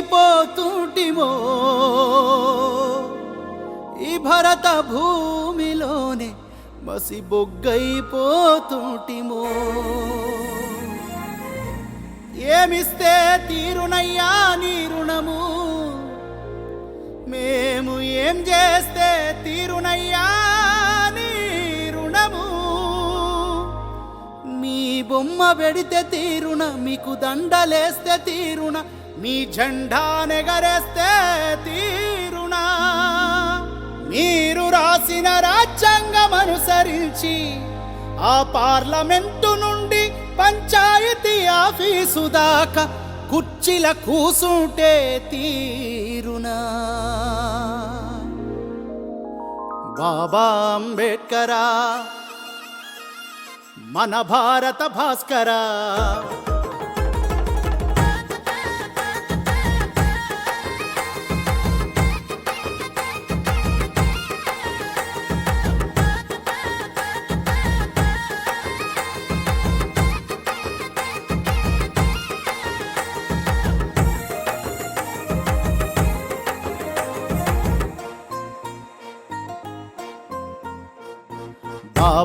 బుగ్గైపోతుంటిమో ఈ భరత భూమిలోనే మసి బొగ్గైపోతుంటిమో. ఏమిస్తే తీరునయ్యా నీ రుణము? మేము ఏం చేస్తే తీరునయ్యా నీ రుణము? మీ బొమ్మ పెడితే తీరున మీకు దండలేస్తే తీరున మీ జెండా నెగరేస్తే తీరునా? మీరు రాసిన రాజ్యాంగం అనుసరించి ఆ పార్లమెంటు నుండి పంచాయతీ ఆఫీసు దాకా కుర్చీల కూసుంటే తీరునా? బాబా అంబేడ్కరా మన భారత భాస్కరా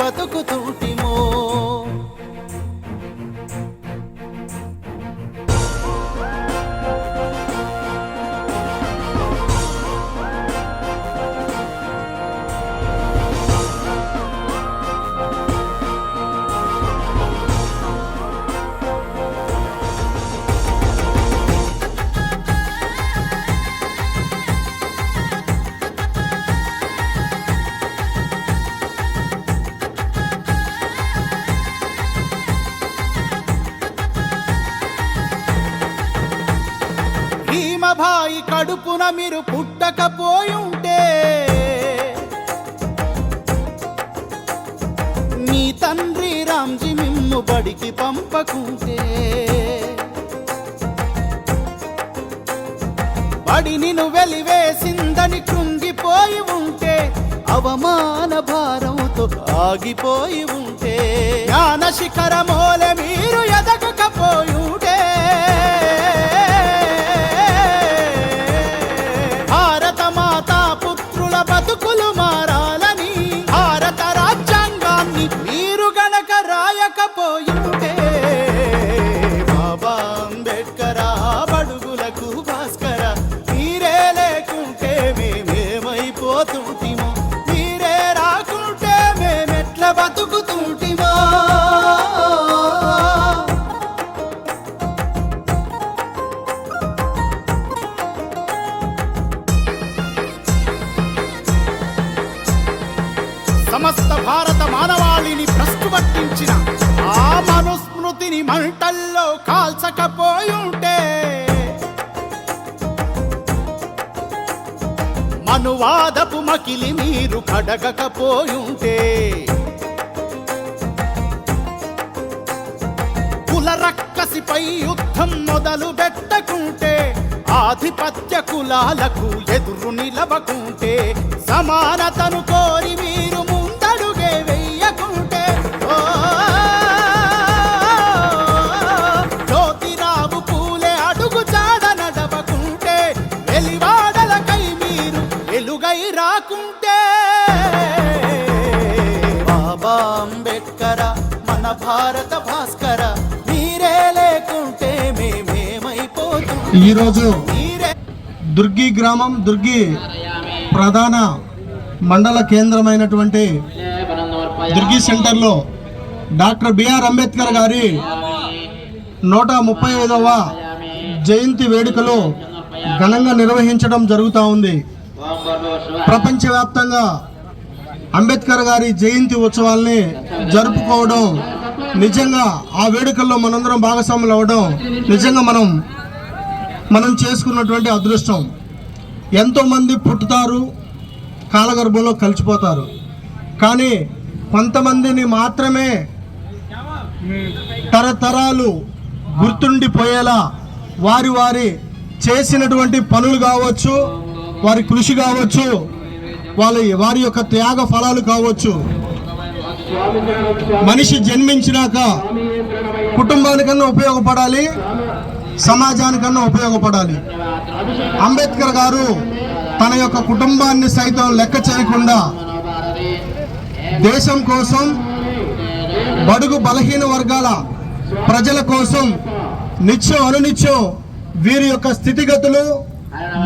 బతుకుతూ భీమభాయి కడుపున మీరు పుట్టకపోయుంటే మీ తండ్రి రామ్జీ మిమ్ము బడికి పంపకుంటే బడి నిను వెలివేసిందని కృంగిపోయి ఉంటే అవమాన భారంతో ఆగిపోయి ఉంటే జ్ఞాన శిఖరమోలే మీరు ఎదగకపోయి మేమేమైపోతుంటిమో మీరే రాకుంటే బతుకుతుంటిమో? సమస్త భారత మానవాళిని ప్రస్తుపట్టించిన ఆ మనుస్మృతిని మంటల్లో కాల్చకపోయుంటే అనువాదపు మకిలి మీరు కడగకపోయుంటే. కులరక్కసిపై యుద్ధం మొదలు పెట్టకుంటే ఆధిపత్య కులాలకు ఎదురు నిలవకుంటే సమానతను కోరి మీరు భారత భాస్కర మీరే లేకుంటే మేమేమైపోతుంది ఈరోజు దుర్గి గ్రామం దుర్గి ప్రధాన మండల కేంద్రమైనటువంటి దుర్గి సెంటర్లో డాక్టర్ బిఆర్ అంబేద్కర్ గారి నూట ముప్పై ఐదవ జయంతి వేడుకలు ఘనంగా నిర్వహించడం జరుగుతూ ఉంది. ప్రపంచవ్యాప్తంగా అంబేద్కర్ గారి జయంతి ఉత్సవాల్ని జరుపుకోవడం నిజంగా ఆ వేడుకల్లో మనందరం భాగస్వాములు అవ్వడం నిజంగా మనం మనం చేసుకున్నటువంటి అదృష్టం. ఎంతోమంది పుట్టుతారు కాలగర్భంలో కలిసిపోతారు. కానీ కొంతమందిని మాత్రమే తరతరాలు గుర్తుండిపోయేలా వారి వారి చేసినటువంటి పనులు కావచ్చు వారి కృషి కావచ్చు వాళ్ళ వారి యొక్క త్యాగ ఫలాలు కావచ్చు మనిషి జన్మించినాక కుటుంబానికన్నా ఉపయోగపడాలి సమాజానికన్నా ఉపయోగపడాలి. అంబేద్కర్ గారు తన యొక్క కుటుంబాన్ని సైతం లెక్క చేయకుండా దేశం కోసం బడుగు బలహీన వర్గాల ప్రజల కోసం నిత్యం అనునిత్యం వీరి యొక్క స్థితిగతులు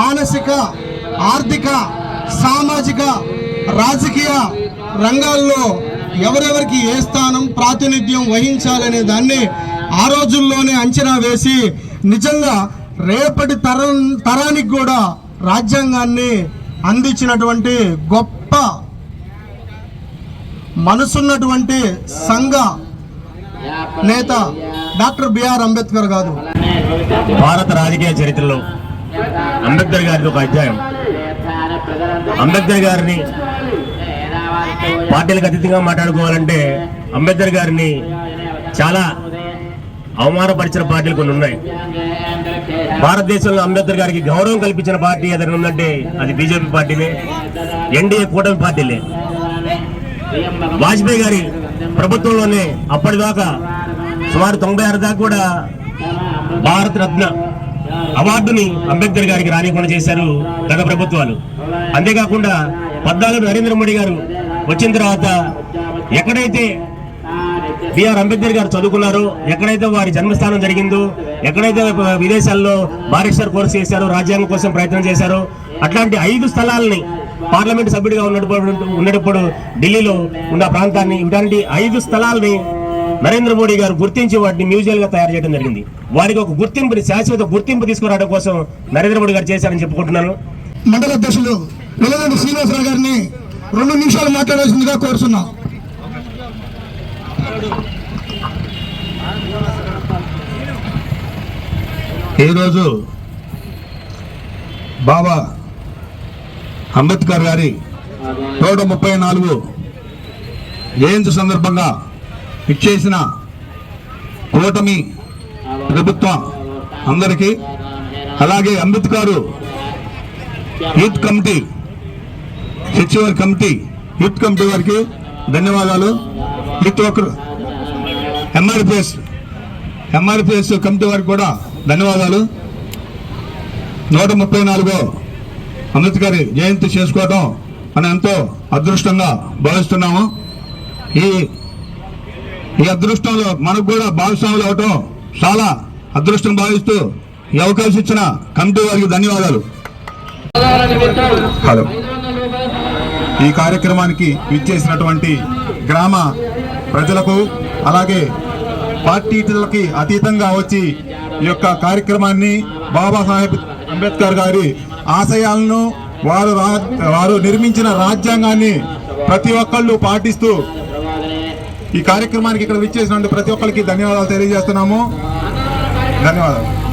మానసిక ఆర్థిక సామాజిక రాజకీయ రంగాల్లో ఎవరెవరికి ఏ స్థానం ప్రాతినిధ్యం వహించాలనే దాన్ని ఆ రోజుల్లోనే అంచనా వేసి నిజంగా రేపటి తరం తరానికి కూడా రాజ్యాంగాన్ని అందించినటువంటి గొప్ప మనసున్నటువంటి సంఘ నేత డాక్టర్ బిఆర్ అంబేద్కర్ కాదు భారత రాజకీయ చరిత్రలో అంబేద్కర్ గారిది ఒక అధ్యాయం. అంబేద్కర్ గారిని పార్టీలకు అతీతంగా మాట్లాడుకోవాలంటే అంబేద్కర్ గారిని చాలా అవమానపరిచిన పార్టీలు కొన్ని ఉన్నాయి. భారతదేశంలో అంబేద్కర్ గారికి గౌరవం కల్పించిన పార్టీ ఏదైనా ఉందంటే అది బీజేపీ పార్టీనే ఎన్డీఏ కూటమి పార్టీలే. వాజ్పేయి గారి ప్రభుత్వంలోనే అప్పటిదాకా సుమారు తొంభై ఆరు దాకా కూడా భారత రత్న అవార్డుని అంబేద్కర్ గారికి రానికుండా చేశారు గత ప్రభుత్వాలు. అంతేకాకుండా పద్నాలుగు నరేంద్ర మోడీ గారు వచ్చిన తర్వాత ఎక్కడైతే బిఆర్ అంబేద్కర్ గారు చదువుకున్నారో ఎక్కడైతే వారి జన్మస్థానం జరిగిందో ఎక్కడైతే విదేశాల్లో బారిస్టర్ కోర్సు చేశారో రాజ్యాంగం కోసం ప్రయత్నం చేశారో అట్లాంటి ఐదు స్థలాలని పార్లమెంట్ సభ్యుడిగా ఉన్నప్పుడు ఉన్నప్పుడు ఢిల్లీలో ఉన్న ప్రాంతాన్ని ఇలాంటి ఐదు స్థలాల్ని నరేంద్ర మోడీ గారు గుర్తించి వాటిని మ్యూజియంగా తయారు చేయడం జరిగింది. వారికి ఒక గుర్తింపుని శాశ్వత గుర్తింపు తీసుకురావడం కోసం నరేంద్ర మోడీ గారు చేశారని చెప్పుకుంటున్నాను. మండల అధ్యక్షులు వెల్లరెడ్డి శ్రీనివాసరావు గారిని రెండు నిమిషాలు మాట్లాడాల్సిందిగా కోరుతున్నా. ఈరోజు బాబా అంబేద్కర్ గారి నూట ముప్పై నాలుగు జయంతి సందర్భంగా ఇచ్చేసిన కూటమి ప్రభుత్వం అందరికీ అలాగే అంబేద్కర్ యూత్ కమిటీ సచివారి కమిటీ యూత్ కమిటీ వారికి ధన్యవాదాలు. ప్రతి ఒక్కరు ఎంఆర్పిఎస్ ఎంఆర్పిఎస్ కమిటీ వారికి కూడా ధన్యవాదాలు. నూట ముప్పై నాలుగో అంబేద్కర్ జయంతి చేసుకోవడం మనం ఎంతో అదృష్టంగా భావిస్తున్నాము. ఈ ఈ అదృష్టంలో మనకు కూడా భాగస్వాములు అవటం చాలా అదృష్టం భావిస్తూ ఈ అవకాశం ఇచ్చిన కమిటీ వారికి ధన్యవాదాలు. హలో. ఈ కార్యక్రమానికి విచ్చేసినటువంటి గ్రామ ప్రజలకు అలాగే పార్టీలకి అతీతంగా వచ్చి ఈ యొక్క కార్యక్రమాన్ని బాబాసాహెబ్ అంబేద్కర్ గారి ఆశయాలను వారు రా- వారు నిర్మించిన రాజ్యాంగాన్ని ప్రతి ఒక్కళ్ళు పాటిస్తూ ఈ కార్యక్రమానికి ఇక్కడ విచ్చేసినటువంటి ప్రతి ఒక్కరికి ధన్యవాదాలు తెలియజేస్తున్నాము. ధన్యవాదాలు.